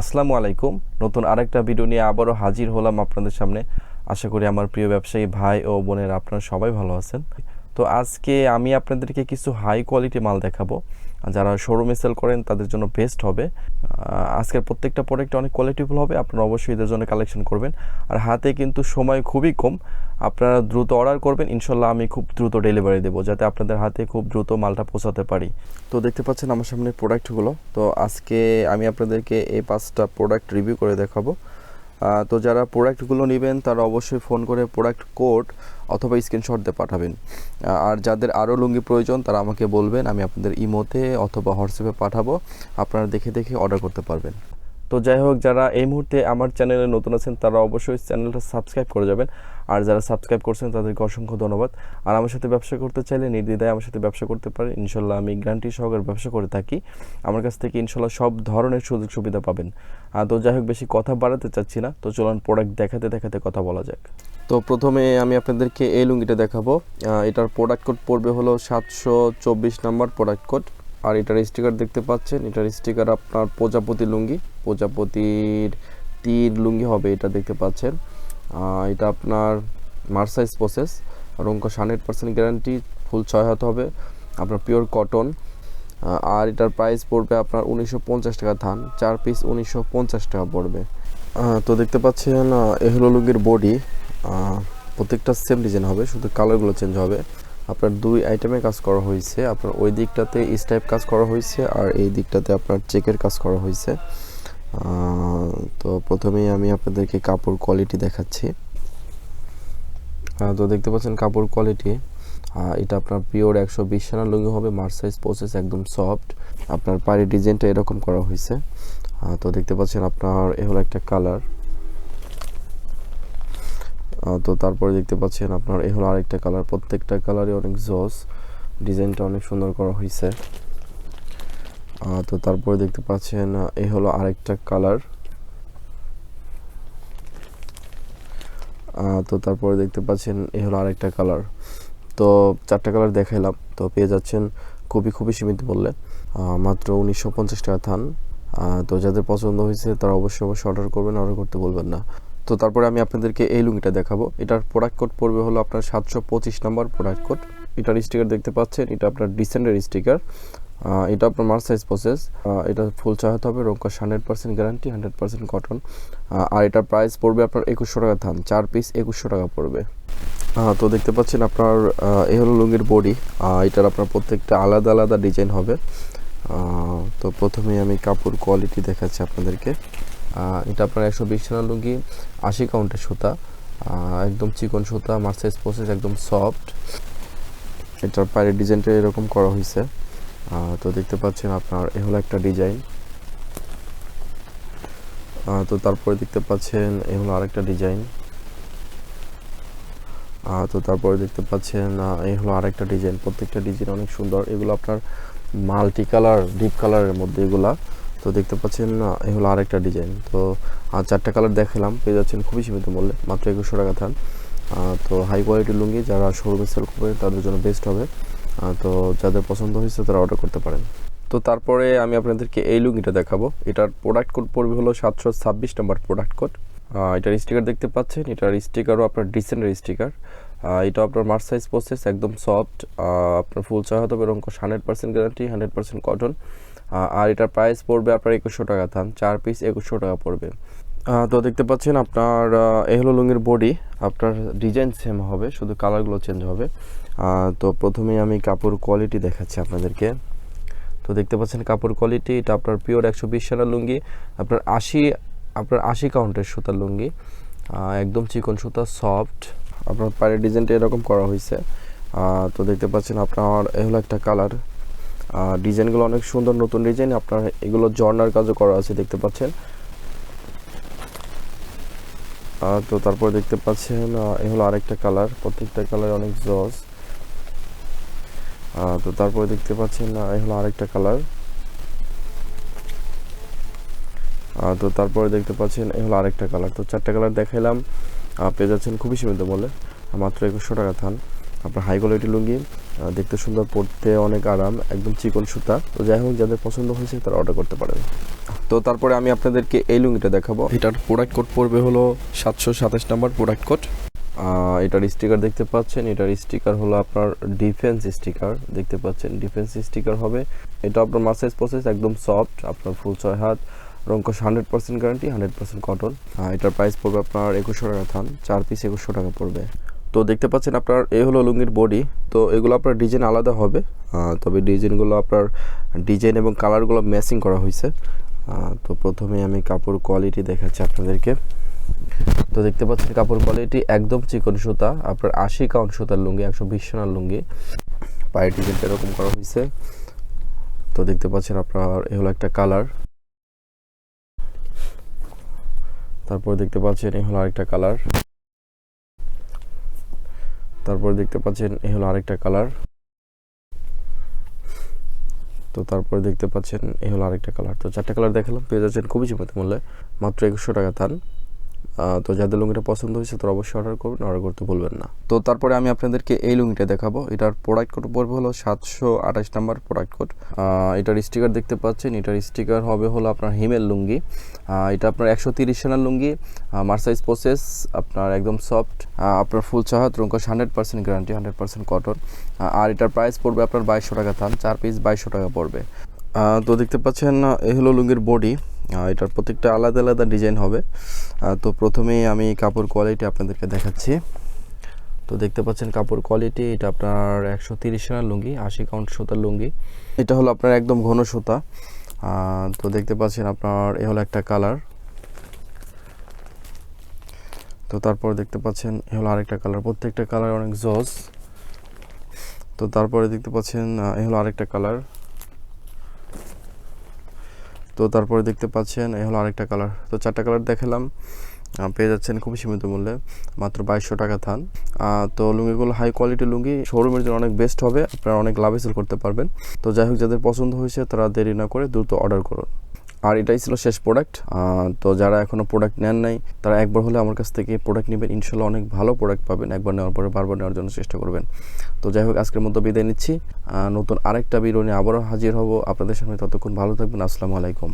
আসসালামু আলাইকুম। নতুন আরেকটা ভিডিও নিয়ে আবারও হাজির হলাম আপনাদের সামনে। আশা করি আমার প্রিয় ব্যবসায়ী ভাই ও বোনের আপনারা সবাই ভালো আছেন। তো আজকে আমি আপনাদেরকে কিছু হাই কোয়ালিটি মাল দেখাবো। যারা শোরুমে সেল করেন, তাদের জন্য বেস্ট হবে। আজকের প্রত্যেকটা প্রোডাক্ট অনেক কোয়ালিটিফুল হবে। আপনারা অবশ্যই এদের জন্য কালেকশন করবেন। আর হাতে কিন্তু সময় খুবই কম। আপনারা দ্রুত অর্ডার করবেন, ইনশাল্লাহ আমি খুব দ্রুত ডেলিভারি দেবো, যাতে আপনাদের হাতে খুব দ্রুত মালটা পৌঁছাতে পারি। তো দেখতে পাচ্ছেন আমার সামনে প্রোডাক্টগুলো তো আজকে আমি আপনাদেরকে এই পাঁচটা প্রোডাক্ট রিভিউ করে দেখাবো। তো যারা প্রোডাক্টগুলো নেবেন, তারা অবশ্যই ফোন করে প্রোডাক্ট কোড অথবা স্ক্রিনশট দিয়ে পাঠাবেন। আর যাদের আরও লুঙ্গি প্রয়োজন, তারা আমাকে বলবেন, আমি আপনাদের ইমোতে অথবা হোয়াটসঅ্যাপে পাঠাবো। আপনারা দেখে দেখে অর্ডার করতে পারবেন। তো যাই হোক, যারা এই মুহূর্তে আমার চ্যানেলে নতুন আছেন, তারা অবশ্যই চ্যানেলটা সাবস্ক্রাইব করে যাবেন। আর যারা সাবস্ক্রাইব করছেন, তাদেরকে অসংখ্য ধন্যবাদ। আর আমার সাথে ব্যবসা করতে চাইলে নির্দ্বিধায় আমার সাথে ব্যবসা করতে পারেন। ইনশাল্লাহ আমি গ্যারান্টি সহকারে ব্যবসা করে থাকি। আমার কাছ থেকে ইনশাল্লাহ সব ধরনের সুযোগ সুবিধা পাবেন। তো যাই হোক, বেশি কথা বাড়াতে চাচ্ছি না। তো চলুন প্রোডাক্ট দেখাতে দেখাতে কথা বলা যাক। তো প্রথমে আমি আপনাদেরকে এই লুঙ্গিটা দেখাবো। এটার প্রোডাক্ট কোড পড়বে হলো সাতশো চব্বিশ নাম্বার প্রোডাক্ট কোড আর এটার স্টিকার দেখতে পাচ্ছেন এটার স্টিকার আপনার প্রজাপতি লুঙ্গি প্রজাপতির তীর লুঙ্গি হবে এটা দেখতে পাচ্ছেন। এটা আপনার মার্সাইজ প্রসেস আর রঙ্ক হান্ড্রেড পার্সেন্ট গ্যারান্টি ফুল ছয় হাত হবে আপনার পিওর কটন আর এটার প্রাইস পড়বে আপনার উনিশশো পঞ্চাশ টাকা ধান চার পিস উনিশশো পঞ্চাশ টাকা পড়বে। তো দেখতে পাচ্ছেন আহ, এ হলো লুঙ্গির বডি প্রত্যেকটা সেম ডিজাইন হবে শুধু কালারগুলো চেঞ্জ হবে। আপনার দুই আইটেমে কাজ করা হয়েছে। আপনার ওই দিকটাতে স্টাইপ কাজ করা হয়েছে আর এই দিকটাতে আপনার চেকের কাজ করা হয়েছে। তো প্রথমেই আমি আপনাদেরকে কাপড় কোয়ালিটি দেখাচ্ছি। তো দেখতে পাচ্ছেন কাপড় কোয়ালিটি এটা আপনার পিওর একশো বিশ সানা লুঙ্গি হবে মার্সাইজ প্রসেস একদম সফট আপনার পাড়ি ডিজাইনটা এরকম করা হয়েছে। তো দেখতে পাচ্ছেন আপনার এ হলো একটা কালার তো তারপরে দেখতে পাচ্ছেন আপনার এ হলো আরেকটা কালার প্রত্যেকটা কালারই অনেক জস ডিজাইনটা অনেক সুন্দর করা হয়েছে তো তারপরে দেখতে পাচ্ছেন এ হলো আরেকটা কালার তো তারপরে দেখতে পাচ্ছেন এ হলো আরেকটা কালার তো চারটা কালার দেখাইলাম, তো পেয়ে যাচ্ছেন খুবই খুবই সীমিত বললে। মাত্র উনিশশো পঞ্চাশ টাকা থান। তো যাদের পছন্দ হয়েছে তারা অবশ্যই অবশ্যই অর্ডার করবেন অর্ডার করতে বলবেন না। তো তারপরে আমি আপনাদেরকে এই লুঙ্গিটা দেখাবো। এটার প্রোডাক্ট কোড পড়বে হলো আপনার সাতশো পঁচিশ নম্বর প্রোডাক্ট কোড এটার স্টিকার দেখতে পাচ্ছেন, এটা আপনার ডিসেন্ডের স্টিকার এটা আপনার মার্সাইজ প্রসেস এটা ফুল চাহাতে হবে রঙ্কাশ hundred percent guarantee hundred percent cotton আর এটার প্রাইস পড়বে আপনার একুশশো টাকা থান চার পিস একুশশো টাকা পড়বে। তো দেখতে পাচ্ছেন আপনার এই হলো লুঙ্গির বডি এটার আপনার প্রত্যেকটা আলাদা আলাদা ডিজাইন হবে। তো প্রথমে আমি কাপড় কোয়ালিটি দেখাচ্ছি আপনাদেরকে। এটা আপনার একশো বিশ টাকা লুঙ্গি, আশি কাউন্টের সুতা একদম চিকন সুতা মার্সাইজ প্রসেস একদম সফট এটার পায়ের ডিজাইনটা এরকম করা হয়েছে। তো দেখতে পাচ্ছেন আপনার, এ হলো একটা ডিজাইন তো তারপরে দেখতে পাচ্ছেন, এ হলো আরেকটা ডিজাইন তো তারপরে দেখতে পাচ্ছেন এই হলো আরেকটা ডিজাইন প্রত্যেকটা ডিজাইন অনেক সুন্দর। এগুলো আপনার মাল্টি কালার ডিপ কালারের মধ্যে এগুলা। তো দেখতে পাচ্ছেন এই হলো আরেকটা ডিজাইন তো চারটা কালার দেখালাম, পেয়ে যাচ্ছেন খুবই সীমিত মূল্যে, মাত্র একুশশো টাকা থান। তো হাই কোয়ালিটি লুঙ্গি যারা শোরুমে সেল করবে, তাদের জন্য বেস্ট হবে। তো যাদের পছন্দ হয়েছে, তারা অর্ডার করতে পারেন। তো তারপরে আমি আপনাদেরকে এই লুঙ্গিটা দেখাবো। এটার প্রোডাক্ট কোড পড়বে হলো সাতশো ছাব্বিশ নম্বর প্রোডাক্ট কোড এটার স্টিকার দেখতে পাচ্ছেন, এটার স্টিকারও আপনার ডিসেন্টের স্টিকার এটা আপনার মার্চ সাইজ প্রসেস একদম সফট আপনার ফুল চাওয়া হতে হবে এবং hundred percent guarantee hundred percent cotton আর এটার প্রাইস পড়বে আপনার একুশশো টাকা থান চার পিস একুশশো টাকা পড়বে। তো দেখতে পাচ্ছেন আপনার আহ, এই হলো লুঙ্গির বডি আপনার ডিজাইন সেম হবে শুধু কালারগুলো চেঞ্জ হবে। তো প্রথমেই আমি কাপড় কোয়ালিটি দেখাচ্ছি আপনাদেরকে। তো দেখতে পাচ্ছেন কাপড় কোয়ালিটি এটা আপনার পিওর একশো বিশ সালের লুঙ্গি আপনার আশি আপনার আশি কাউন্টের সুতার লুঙ্গি। একদম চিকন সুতা সফট আপনার পায়ের ডিজাইনটা এরকম করা হয়েছে তো দেখতে পাচ্ছেন আপনার এ হলো একটা কালার ডিজাইনগুলো অনেক সুন্দর নতুন ডিজাইন। আপনার এগুলো জর্নার কাজও করা আছে, দেখতে পাচ্ছেন। তো তারপর দেখতে পাচ্ছেন এ হলো আরেকটা কালার, প্রত্যেকটা কালার অনেক জস তো তারপরে দেখতে পাচ্ছেন এ হলো আরেকটা কালার। তো তারপরে দেখতে পাচ্ছেন, এ হলো আরেকটা কালার। তো চারটা কালার দেখাইলাম পেয়ে যাচ্ছেন খুবই সীমিত বলে মাত্র একুশশো টাকা থান। আপনার হাই কোয়ালিটি লুঙ্গি দেখতে সুন্দর পড়তে অনেক আরাম একদম চিকন সুতা। তো যাই হোক যাদের পছন্দ হয়েছে তারা অর্ডার করতে পারেন। তো তারপরে আমি আপনাদেরকে এই লুঙ্গিটা দেখাবো। এটার প্রোডাক্ট কোড পড়বে হলো সাতশো সাতাশ নাম্বার প্রোডাক্ট কোড এটার স্টিকার দেখতে পাচ্ছেন। এটার স্টিকার হলো আপনার ডিফেন্স স্টিকার দেখতে পাচ্ছেন ডিফেন্স স্টিকার হবে। এটা আপনার মাসাইজ প্রসেস একদম সফট আপনার ফুল ছয় হাত রঙ্কশ hundred percent guarantee hundred percent cotton এটার প্রাইস পড়বে আপনার একুশশো টাকা থান চার পিস একুশশো টাকা পড়বে। তো দেখতে পাচ্ছেন আপনার এ হলো লুঙ্গির বডি তো এগুলো আপনার ডিজাইন আলাদা হবে। তবে ডিজাইনগুলো আপনার ডিজাইন এবং কালারগুলো ম্যাচিং করা হয়েছে। তো প্রথমে আমি কাপড় কোয়ালিটি দেখাচ্ছি আপনাদেরকে। তো দেখতে পাচ্ছেন কাপড় কোয়ালিটি একদম চিকন সুতা, আপনার আশি কাউন্ট সুতার লুঙ্গি, একশো বিশ সোনার লুঙ্গি। পায়ের ডিজাইনটা এরকম করা হয়েছে। তো দেখতে পাচ্ছেন আপনার এ হলো একটা কালার তারপর দেখতে পাচ্ছেন এ হলো আরেকটা কালার তারপর দেখতে পাচ্ছেন, এ হলো আরেকটা কালার। তো তারপর দেখতে পাচ্ছেন, এ হলো আরেকটা কালার। তো চারটা কালার দেখালাম, পেয়ে যাচ্ছেন খুবই সীমিত মূল্যে, মাত্র একশো টাকা থান তো যাদের লুঙ্গিটা পছন্দ হয়েছে তারা অবশ্যই অর্ডার করবেন অর্ডার করতে ভুলবেন না। তো তারপরে আমি আপনাদেরকে এই লুঙ্গিটা দেখাবো। এটার প্রোডাক্ট কোড পড়বে হলো সাতশো আঠাশ নাম্বার প্রোডাক্ট কোড এটার স্টিকার দেখতে পাচ্ছেন। এটার স্টিকার হবে হলো আপনার হিমেল লুঙ্গি। এটা আপনার একশো তিরিশ সোনার লুঙ্গি। মার্সাইজ প্রসেস আপনার একদম সফট আপনার ফুল চাহাত রঙ্কশ hundred percent guarantee hundred percent cotton আর এটার প্রাইস পড়বে আপনার বাইশশো টাকা থান। চার পিস বাইশশো টাকা পড়বে। তো দেখতে পাচ্ছেন এই হলো লুঙ্গির বডি এটার প্রত্যেকটা আলাদা আলাদা ডিজাইন হবে। তো প্রথমেই আমি কাপড় কোয়ালিটি আপনাদেরকে দেখাচ্ছি। তো দেখতে পাচ্ছেন কাপড় কোয়ালিটি এটা আপনার একশো তিরিশ সোনার লুঙ্গি, আশি কাউন্ট সুতার লুঙ্গি। এটা হলো আপনার একদম ঘন সুতা। তো দেখতে পাচ্ছেন আপনার, এ হলো একটা কালার তো তারপর দেখতে পাচ্ছেন, এ হলো আরেকটা কালার প্রত্যেকটা কালার অনেক জজ তো তারপরে দেখতে পাচ্ছেন এ হলো আরেকটা কালার তো তারপরে দেখতে পাচ্ছেন, এই হলো আরেকটা কালার তো চারটা কালার দেখালাম। পেয়ে যাচ্ছেন খুবই সীমিত মূল্যে, মাত্র বাইশশো টাকা থান। তো লুঙ্গিগুলো হাই কোয়ালিটি লুঙ্গি শোরুমের জন্য অনেক বেস্ট হবে, আপনারা অনেক লাভ সেল করতে পারবেন। তো যাই হোক, যাদের পছন্দ হয়েছে তারা দেরি না করে দ্রুত অর্ডার করুন। আর এটাই ছিল শেষ প্রোডাক্ট তো যারা এখনও প্রোডাক্ট নেন নাই, তারা একবার হলে আমার কাছ থেকে প্রোডাক্ট নেবেন। ইনশাল্লাহ অনেক ভালো প্রোডাক্ট পাবেন। একবার নেওয়ার পরে বারবার নেওয়ার জন্য চেষ্টা করবেন। তো যাই হোক, আজকের মতো বিদায় নিচ্ছি। নতুন আরেকটা বিরোধী আবারও হাজির হব আপনাদের সামনে। ততক্ষণ ভালো থাকবেন। আসসালামু আলাইকুম।